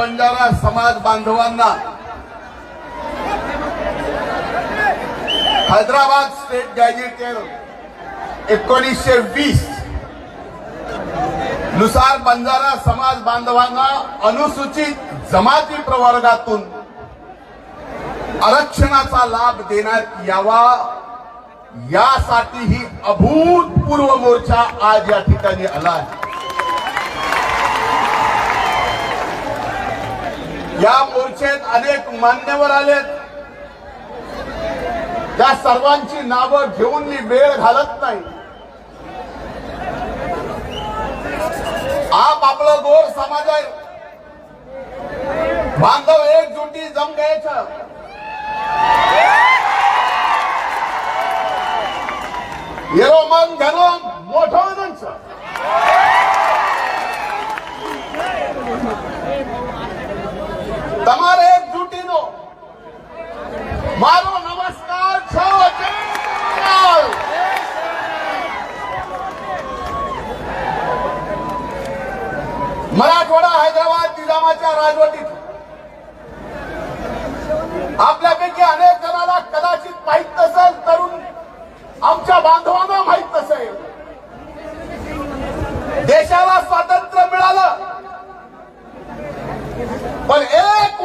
बंजारा समाज बांधवांना. Hyderabad state gazetted एकोणीसशे वीसनुसार बंजारा समाज बांधवांना अनुसूचित जमाती प्रवर्गातून आरक्षणाचा लाभ देण्यात यावा. यासाठी ही अभूतपूर्व मोर्चा आज या ठिकाणी आला आहे. या मोर्चेत अनेक मान्यवर आलेत. त्या सर्वांची नावं घेऊन मी वेळ घालत नाही. आप आपलं गोर समाज आहे बांधव एकजुटी जम घ्यायचं येरो मन घालून मोठं તમારે એકજૂટીનો મારો નમસ્કાર છો જય मराठवाडा हैदराबाद निजामाच्या राजवटीत आपल्यापैकी अनेक जणांना कदाचित माहीत नसेल तरुण आमच्या बांधवांना माहीत नसेल देशाला स्वातंत्र्य मिळालं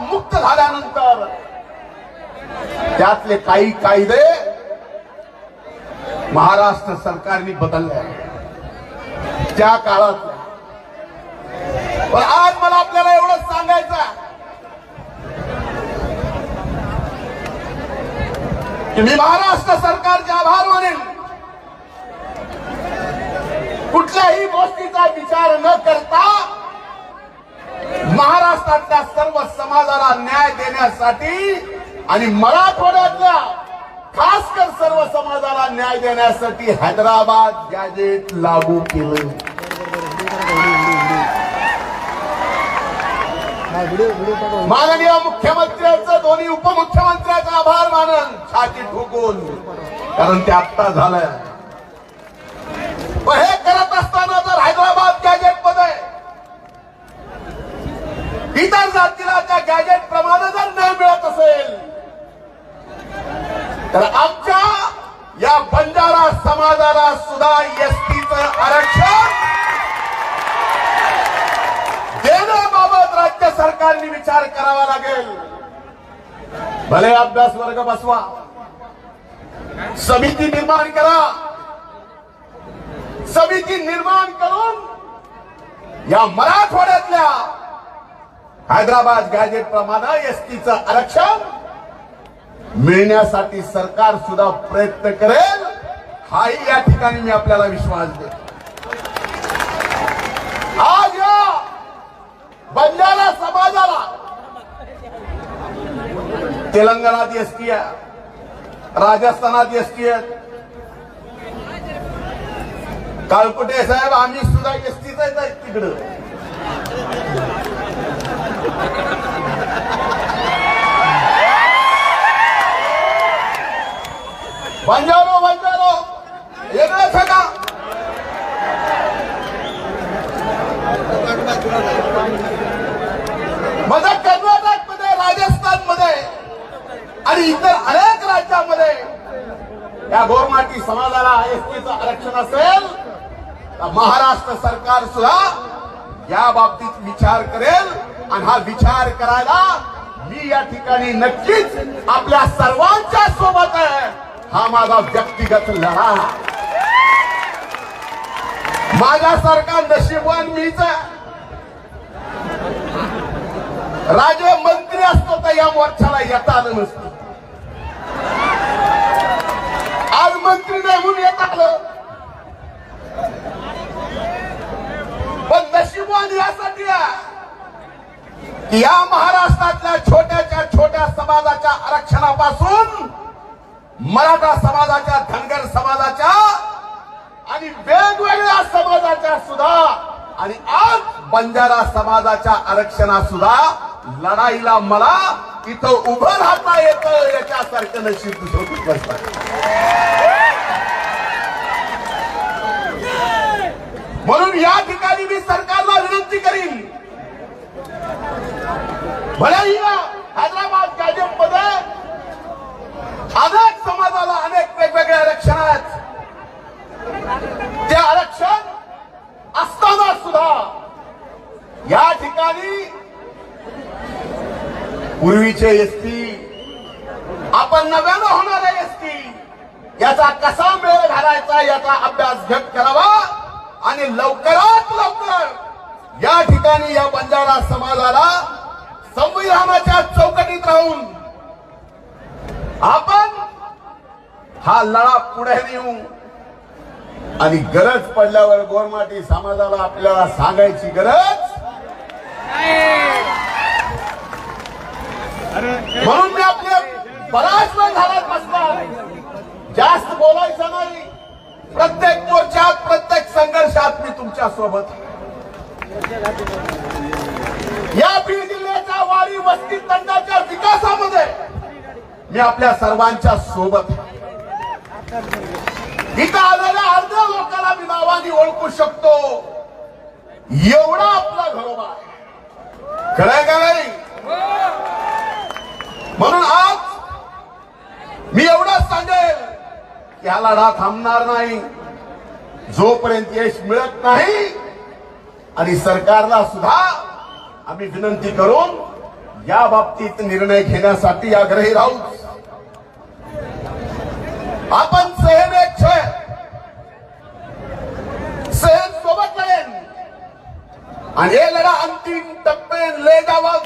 मुक्त झाल्यानंतर त्यातले काही कायदे महाराष्ट्र सरकारने बदलले. त्या काळात पण आज मला आपल्याला एवढंच सांगायचं की मी महाराष्ट्र सरकारचे आभार मानेन. कुठल्याही गोष्टीचा विचार न करता महाराष्ट्रातल्या सर्व समाजाला न्याय देण्यासाठी आणि मराठवाड्यातल्या खास कर सर्व समाजाला न्याय देण्यासाठी हैदराबाद गॅजेट लागू केलं. माननीय मुख्यमंत्र्यांचं दोन्ही उपमुख्यमंत्र्यांचा आभार मानन छाती ठोकून. कारण ते आत्ता झालंय पण हे करत असताना जर हैदराबाद गॅजेटमध्ये इतर जातीला त्या गॅजेट प्रमाणे जर न्याय मिळत असेल तर आमच्या या बंजारा समाजाला सुद्धा एसटीच आरक्षण देण्याबाबत राज्य सरकारने विचार करावा लागेल. भले अभ्यास वर्ग बसवा. समिती निर्माण करा. समिती निर्माण करून या मराठवाड्यातल्या हैदराबाद गॅजेट प्रमाणे एसटीचं आरक्षण मिळण्यासाठी सरकार सुद्धा प्रयत्न करेल. हाही या ठिकाणी मी आपल्याला विश्वास देतो. आज या बंजारा समाजाला तेलंगणात एसटी आहे राजस्थानात एसटी आहे. कालकुटे साहेब आम्ही सुद्धा एसटीच आहेत तिकडं. बंजारो बंजारो। येणार फेका माझा कर्नाटकमध्ये राजस्थानमध्ये आणि इतर अनेक राज्यामध्ये. या गोरमाटी समाजाला एसटीचं आरक्षण असेल तर महाराष्ट्र सरकार सुद्धा या बाबतीत विचार करेल आणि हा विचार करायला मी या ठिकाणी नक्कीच आपल्या सर्वांच्या सोबत आहे. हा माझा व्यक्तिगत लढा. माझ्यासारखा नशीबवान मीच राजे मंत्री असतो तर या मोर्चाला येता आलं नसतं. आज मंत्री नाही म्हणून येत आलं पण नशीब नशीबवान यासाठी या महाराष्ट्रातल्या छोट्याच्या छोट्या समाजाच्या आरक्षणापासून मराठा समाजाच्या धनगर समाजाच्या आणि वेगवेगळ्या समाजाच्या सुद्धा आणि आज बंजारा समाजाच्या आरक्षणात सुद्धा लढाईला मला इथं उभं राहता येतं याच्यासारखं नशीब दुसरं कुठलंच नाही म्हणून या ठिकाणी मी सरकारला विनंती करीन भलेही या हैदराबाद गॅजेटमध्ये अनेक समाजाला अनेक वेगवेगळे आरक्षण आहेत ते आरक्षण असताना सुद्धा या ठिकाणी पूर्वीचे एसटी आपण नव्यानं होणारे एसटी याचा कसा मेळ घालायचा याचा अभ्यास घट करावा आणि लवकरात लवकर या ठिकाणी या बंजारा समाजाला संविधानाच्या चौकटीत राहून आपण हा लढा पुढे नेऊ. आणि गरज पडल्यावर गोरमाटी समाजाला आपल्याला सांगायची गरज? म्हणून मी आपले बराच वेळ झाला बसला जास्त बोलायचं नाही. प्रत्येक मोर्चात प्रत्येक संघर्षात मी तुमच्यासोबत या बीड जिल्ह्याच्या वाडी वस्ती तंडाच्या विकासामध्ये मी आपल्या सर्वांच्या सोबत इथं आलेल्या अर्ध्या लोकांना मी नावाने ओळखू शकतो. एवढा आपला घरोबा खरंय का नाही? म्हणून आज मी एवढंच सांगेल की हा लढा थांबणार नाही. जोपर्यंत यश मिळत नाही आणि सरकारला सुद्धा आम्ही विनंती करून या बाबतीत निर्णय घेण्यासाठी आग्रही राहू. आपण सहन एक छय सहन सोबत लढेन आणि हे लढा अंतिम टप्पे ले जावा